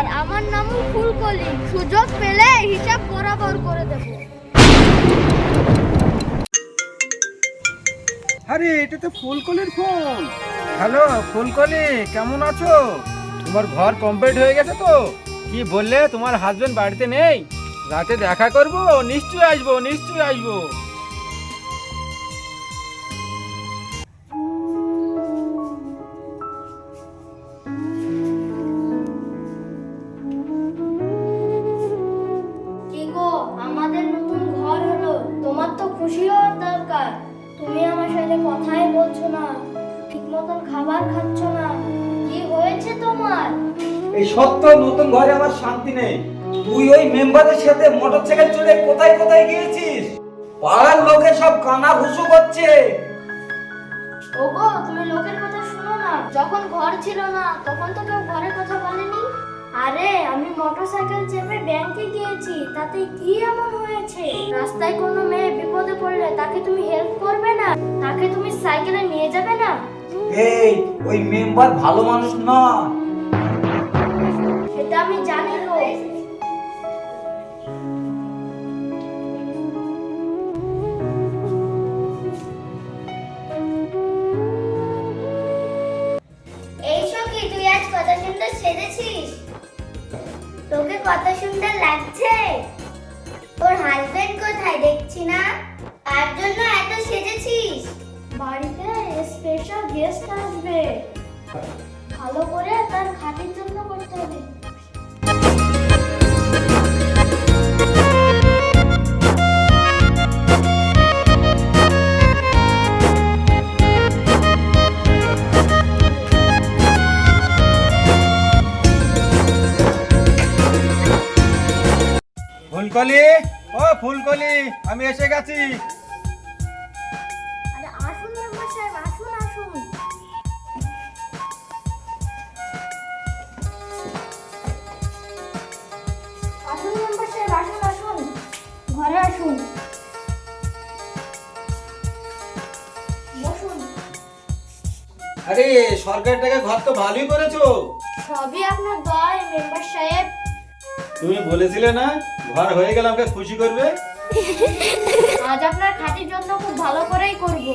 নমস্কার আমার নাম ফুলকলি। সুযোগ পেলে হিসাব বরাবর করে দেব। আরে, এটা তো ফুলকলির ফোন হ্যালো, ফুলকলি, কেমন আছো? তোমার ঘর কমপ্লিট হয়ে গেছে তো? কি বললে, তোমার হাজবেন্ড বাড়িতে নেই? রাতে দেখা করব? নিশ্চয়ই আসব নিশ্চয়ই আসব। সাথে কথাই বলছো না। ঠিক মতন খাবার খাচ্ছ না। কি হয়েছে তোমার? এই সত্য নতুন ঘরে আমার শান্তি নেই। তুই ওই মেম্বারের সাথে মোটরসাইকেল চড়ে কোথায় কোথায় গিয়েছিস? পাড়ার লোকে সব কানা ঘুষু করছে। ওগো তুমি লোকের কথা শুনো না। যখন ঘর ছিল না তখন তো কেউ ঘরের কথা বলেনি। আরে মোটরসাইকেল চেপে ব্যাংকে গিয়েছি তাতে কি এমন হয়েছে? রাস্তায় কোনো মেয়ে বিপদে পড়লে তাকে তুমি হেল্প করবে না? তাকে তুমি সাইকেলে নিয়ে যাবে না? এই ওই মেম্বার ভালো মানুষ না সেটা আমি জানি গো। কত সুন্দর লাগছে। তোর হাজবেন্ড কোথায় দেখছি না? তার জন্য এত সেজেছিস? বাড়িতে স্পেশাল গেস্ট আসবে। ভালো করে তার খাতির জন্য করতে হবে। ফুলকলি? ও ফুলকলি আমি এসে গেছি। আরে আসুন মেম্বার আসুন আসুন। আসুন মেম্বার আসুন আসুন। ঘরে আসুন। আরে সরকার টাকা ঘর তো ভালোই করেছ। সবই আপনার দয় মেম্বার সাহেব। তুমি বলেছিলে না ঘর হয়ে গেলে আমাকে খুশি করবে আজ আপনার খাতির জন্য খুব ভালো করেই করব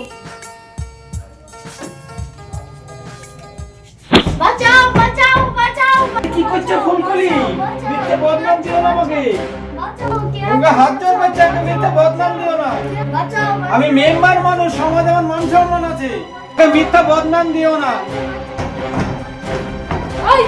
বাঁচাও বাঁচাও বাঁচাও কি করছ ফুলকলি মিথ্যে বদনাম দিও না আমাকে বাঁচাও কে তোমাকে হাত জোর করছে একটা মিথ্যে বদনাম দিও না বাঁচাও আমি মেম্বার মানুষ সমাজে আমার মান সম্মান আছে মিথ্যা বদনাম দিও না এই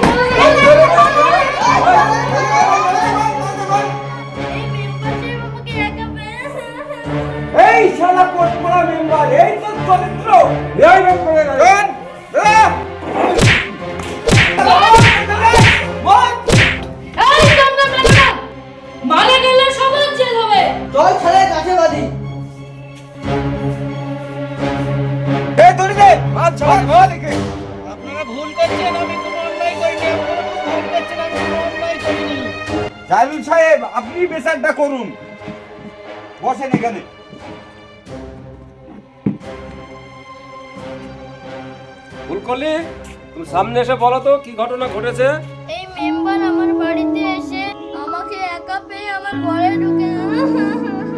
ছাড় ভালো আপনারা ভুল করছেন আমি কোনো অন্যায় করিনি। আপনারা ভুল করছেন আমি কোনো অন্যায় করিনি। জাহিদ সাহেব আপনি বিচারটা করুন। বসেন এখানে। ভুল করলি? তুমি সামনে এসে বলো তো কি ঘটনা ঘটেছে? এই মেম্বার আমার বাড়িতে এসে আমাকে একা পেয়ে আমার ঘরে ঢুকে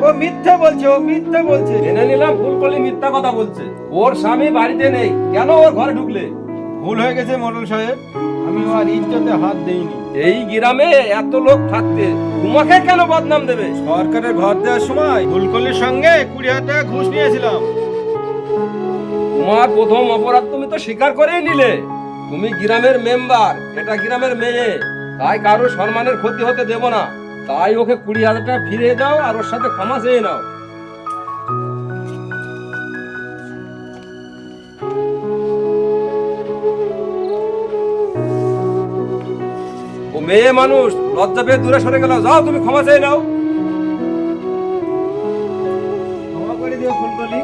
ও মিথ্যে বলছে ও মিথ্যে বলছে। জেনে নিলাম ভুল করলি মিথ্যা কথা বলছে। ওর স্বামী বাড়িতে নেই কেন ওর ঘরে ঢুকলে? ভুল হয়ে গেছে মডেল সাহেব আমি ওর ইজ্জতে হাত দেইনি। এই গ্রামে এত লোক থাকতে তোমাকে কেন বদনাম দেবে? সরকারের ঘর দেওয়ার সময় ফুলকলির সঙ্গে কুড়ি হাজার টাকা ঘুষ নিয়েছিলাম। তোমার প্রথম অপরাধ তুমি তো স্বীকার করেই নিলে। তুমি গ্রামের মেম্বার এটা গ্রামের মেয়ে। তাই কারও সম্মানের ক্ষতি হতে দেব না। তাই ওকে কুড়ি হাজার টাকা ফিরিয়ে দাও আর ওর সাথে ক্ষমা চেয়ে নাও। ও মেয়ে মানুষ লজ্জা পেয়ে দূরে সরে গেল। যাও তুমি ক্ষমা চেয়ে নাও। ক্ষমা করে দিও ফুলকলি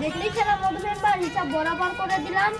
দেখলি খেলা মধু মেম্বার হিসাব বরাবর করে দিলাম।